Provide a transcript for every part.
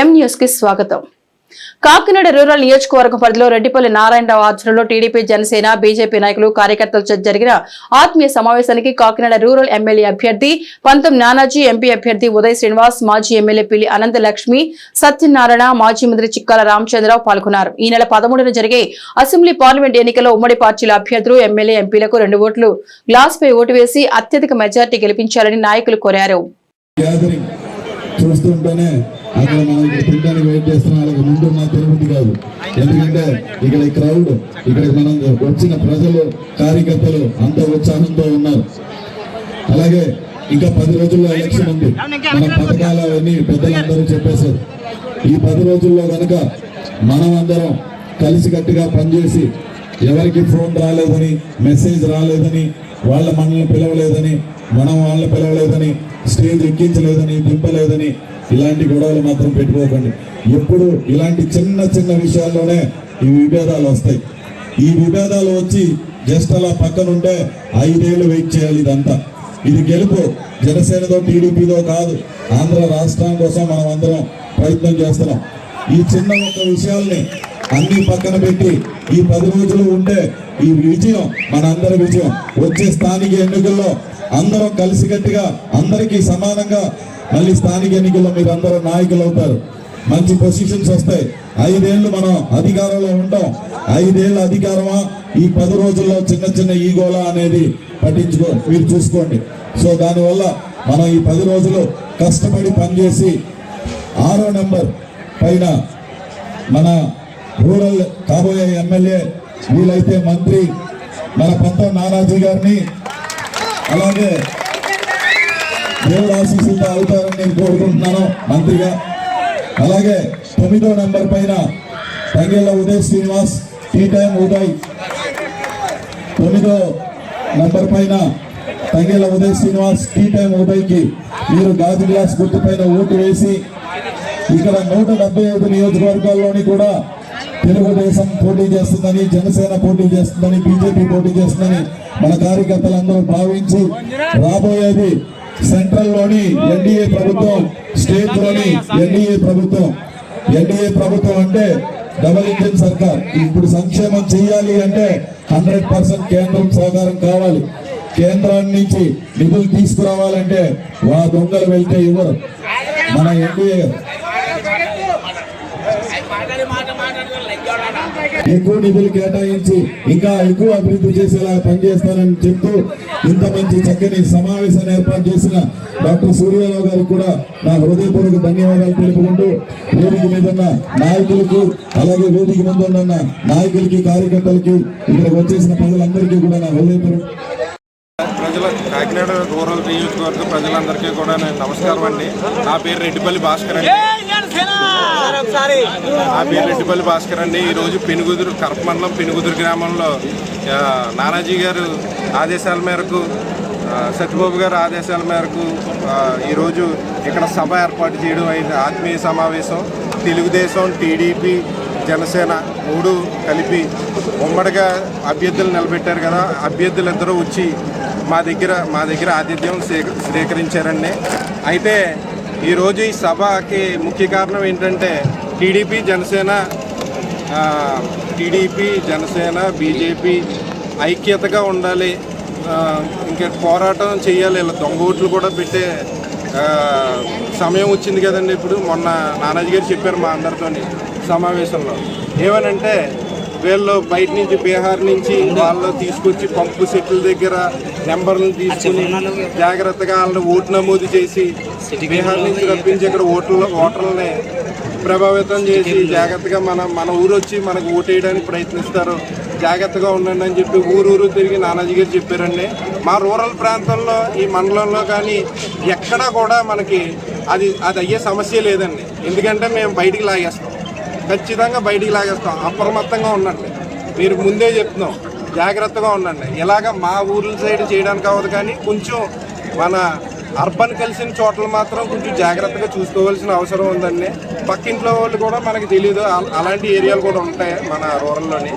ఎం న్యూస్కి స్వాగతం. కాకినాడ రూరల్ నియోజకవర్గం పరిధిలో రెడ్డిపల్లి నారాయణరావు ఆధ్వర్యంలో టీడీపీ జనసేన బీజేపీ నాయకులు కార్యకర్తలతో జరిగిన ఆత్మీయ సమావేశానికి కాకినాడ రూరల్ ఎమ్మెల్యే అభ్యర్థి పంతం నానాజీ ఎంపీ అభ్యర్థి ఉదయ్ శ్రీనివాస్ మాజీ ఎమ్మెల్యే పిల్లి అనంతలక్ష్మి సత్యనారాయణ మాజీ మంత్రి చిక్కాల రామచంద్రరావు పాల్గొన్నారు. ఈ నెల పదమూడున జరిగే అసెంబ్లీ పార్లమెంట్ ఎన్నికల్లో ఉమ్మడి పార్టీల అభ్యర్థులు ఎమ్మెల్యే ఎంపీలకు రెండు ఓట్లు గ్లాస్ పై ఓటు వేసి అత్యధిక మెజార్టీ గెలిపించాలని నాయకులు కోరారు. చూస్తుంటేనే అక్కడ మనం ఇక్కడ తినడానికి వెయిట్ చేస్తున్న వాళ్ళకి ముందు నా తిరుపతి కాదు. ఎందుకంటే ఇక్కడ క్రౌడ్ ఇక్కడ మనం వచ్చిన ప్రజలు కార్యకర్తలు అంత ఉత్సాహంతో ఉన్నారు. అలాగే ఇంకా పది రోజుల్లో ఎలక్షన్ ఉంది. మన పథకాలు అవన్నీ పెద్దలందరూ చెప్పేశారు. ఈ పది రోజుల్లో కనుక మనం అందరం కలిసికట్టుగా పనిచేసి ఎవరికి ఫోన్ రాలేదని మెసేజ్ రాలేదని వాళ్ళ మనల్ని పిలవలేదని మనం వాళ్ళని పిలవలేదని స్టేజ్ ఎక్కించలేదని దింపలేదని ఇలాంటి గొడవలు మాత్రం పెట్టుకోకండి. ఎప్పుడు ఇలాంటి చిన్న చిన్న విషయాల్లోనే ఈ విభేదాలు వస్తాయి. ఈ విభేదాలు వచ్చి జస్ట్ అలా పక్కనుంటే ఐదేళ్ళు వెయిట్ చేయాలి ఇదంతా. ఇది గెలుపు. జనసేనతో టీడీపీతో కాదు. ఆంధ్ర రాష్ట్రం కోసం మనం అందరం ప్రయత్నం చేస్తున్నాం. ఈ చిన్న ఒక విషయాల్ని అన్ని పక్కన పెట్టి ఈ పది రోజులు ఉంటే ఈ విజయం మనందరి విజయం. వచ్చే స్థానిక ఎన్నికల్లో అందరం కలిసికట్టుగా అందరికీ సమానంగా మళ్ళీ స్థానిక ఎన్నికల్లో మీరు అందరూ నాయకులు అవుతారు. మంచి పొజిషన్స్ వస్తాయి. ఐదేళ్ళు మనం అధికారంలో ఉంటాం. ఐదేళ్ళ అధికారమా? ఈ పది రోజుల్లో చిన్న చిన్న ఈగోలా అనేది పట్టించుకో మీరు చూసుకోండి. సో దానివల్ల మనం ఈ పది రోజులు కష్టపడి పనిచేసి ఆరో నెంబర్ పైన మన రూరల్ కాబోయే ఎమ్మెల్యే వీలైతే మంత్రి మన పంతం నానాజీ గారిని అలాగే దేవుడు ఆశీస్సులతో అవుతారని నేను కోరుకుంటున్నాను మంత్రిగా. అలాగే తొమ్మిదో నెంబర్ పైన తంగేళ్ళ ఉదయ్ శ్రీనివాస్ టీ టైం ఉదయ్. తొమ్మిదో నెంబర్ పైన తంగేళ్ళ ఉదయ్ శ్రీనివాస్ టీ టైం ఉదయ్కి మీరు గాజు గ్లాస్ గుర్తుపైన ఓటు వేసి ఇక్కడ నూట డెబ్బై ఐదు నియోజకవర్గాల్లోని కూడా తెలుగుదేశం పోటీ చేస్తుందని జనసేన పోటీ చేస్తుందని బీజేపీ పోటీ చేస్తుందని మన కార్యకర్తలందరూ భావించి రాబోయేది సెంట్రల్లోని ఎన్డీఏ ప్రభుత్వం స్టేట్లోని ఎన్డీఏ ప్రభుత్వం. ఎన్డీఏ ప్రభుత్వం అంటే డబల్ ఇంజిన్ సర్కార్. ఇప్పుడు సంక్షేమం చేయాలి అంటే హండ్రెడ్ పర్సెంట్ కేంద్రం సహకారం కావాలి. కేంద్రం నుంచి నిధులు తీసుకురావాలంటే వా దొంగలు వెళ్తే ఇవ్వరు మన ఎన్డీఏ ఎక్కువ నిధులు కేటాయించి ఇంకా ఎక్కువ అభివృద్ధి చేసేలా పనిచేస్తానని చెప్తూ ఇంత మంచి చక్కని సమావేశాన్ని ఏర్పాటు చేసిన డాక్టర్ సూర్యారావు గారికి కూడా నా హృదయపూర్వక ధన్యవాదాలు తెలుపుకుంటూ వేదిక మీద ఉన్న నాయకులకు అలాగే వేదిక మీద ఉన్న నాయకులకి కార్యకర్తలకి ఇక్కడికి వచ్చేసిన ప్రజలందరికీ కూడా నా హృదయపూర్వక ప్రజల కాకినాడ రూరల్ నియోజకవర్గ ప్రజలందరికీ కూడా నమస్కారం అండి. నా పేరు రెడ్డిపల్లి భాస్కర్ అండి. నా పేరు రెడ్డిపల్లి భాస్కర్ అండి. ఈరోజు పెనుగుదురు కరప మండలం పెనుగుదురు గ్రామంలో నానాజీ గారు ఆదేశాల మేరకు సత్యబాబు గారు ఆదేశాల మేరకు ఈరోజు ఇక్కడ సభ ఏర్పాటు చేయడం అయింది. ఆత్మీయ సమావేశం. తెలుగుదేశం టీడీపీ జనసేన మూడు కలిపి ఉమ్మడిగా అభ్యర్థులు నిలబెట్టారు కదా. అభ్యర్థులు ఇద్దరు వచ్చి మా దగ్గర మా దగ్గర ఆతిథ్యం స్వీక- స్వీకరించారండి అయితే ఈరోజు ఈ సభకి ముఖ్య కారణం ఏంటంటే TDP Janasena TDP Janasena BJP ఐక్యతగా ఉండాలి. ఇంకా పోరాటం చేయాలి. ఇలా దొంగ ఓట్లు కూడా పెట్టే సమయం వచ్చింది కదండి ఇప్పుడు. మొన్న నానాజీ గారు చెప్పారు మా అందరితోని సమావేశంలో. ఏమనంటే వీళ్ళు బయట నుంచి బీహార్ నుంచి వాళ్ళు తీసుకొచ్చి పంపు సెట్ల దగ్గర నెంబర్లు తీసుకుని జాగ్రత్తగా వాళ్ళని ఓటు నమోదు చేసి బీహార్ నుంచి రప్పించి ఇక్కడ ఓటర్లు ఓటర్లని ప్రభావితం చేసి జాగ్రత్తగా మన మన ఊరు వచ్చి మనకు ఓటేయడానికి ప్రయత్నిస్తారు. జాగ్రత్తగా ఉండండి అని చెప్పి ఊరు ఊరు తిరిగి నానాజీ గారు చెప్పారండి. మా రూరల్ ప్రాంతంలో ఈ మండలంలో కానీ ఎక్కడా కూడా మనకి అది అది అయ్యే సమస్య లేదండి. ఎందుకంటే మేము బయటికి లాగేస్తాం. ఖచ్చితంగా బయటికి లాగేస్తాం. అప్రమత్తంగా ఉండండి. మీరు ముందే చెప్తున్నాం. జాగ్రత్తగా ఉండండి. ఇలాగ మా ఊర్ల సైడ్ చేయడానికి అవ్వదు కానీ కొంచెం మన అర్బన్ కలిసిన చోట్ల మాత్రం కొంచెం జాగ్రత్తగా చూసుకోవాల్సిన అవసరం ఉందండి. పక్కింట్లో వాళ్ళు కూడా మనకి తెలియదు అలాంటి ఏరియాలు కూడా ఉంటాయి మన రూరల్లోని.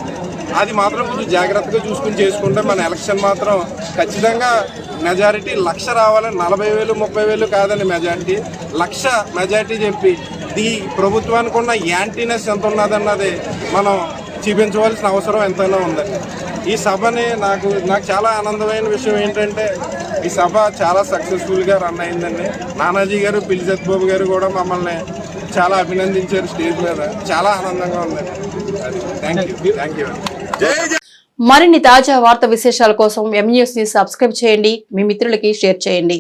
అది మాత్రం కొంచెం జాగ్రత్తగా చూసుకుని చేసుకుంటే మన ఎలక్షన్ మాత్రం ఖచ్చితంగా మెజారిటీ లక్ష రావాలని నలభై వేలు ముప్పై వేలు కాదండి మెజారిటీ. లక్ష మెజారిటీ చెప్పి ఈ ప్రభుత్వానికి ఉన్న యాంటీనెస్ ఎంత ఉన్నదన్నది మనం చూపించవలసిన అవసరం ఎంతైనా ఉందండి. ఈ సభని నాకు నాకు చాలా ఆనందమైన విషయం ఏంటంటే ఈ సభ చాలా సక్సెస్ఫుల్గా రన్ అయిందండి. నానాజీ గారు పిల్లి సత్యబాబు గారు కూడా మమ్మల్ని చాలా అభినందించారు స్టేజ్ మీద. చాలా ఆనందంగా ఉందండి. థ్యాంక్ యూ థ్యాంక్ యూ మరిన్ని తాజా వార్త విశేషాల కోసం ఎం న్యూస్ని సబ్స్క్రైబ్ చేయండి. మీ మిత్రులకి షేర్ చేయండి.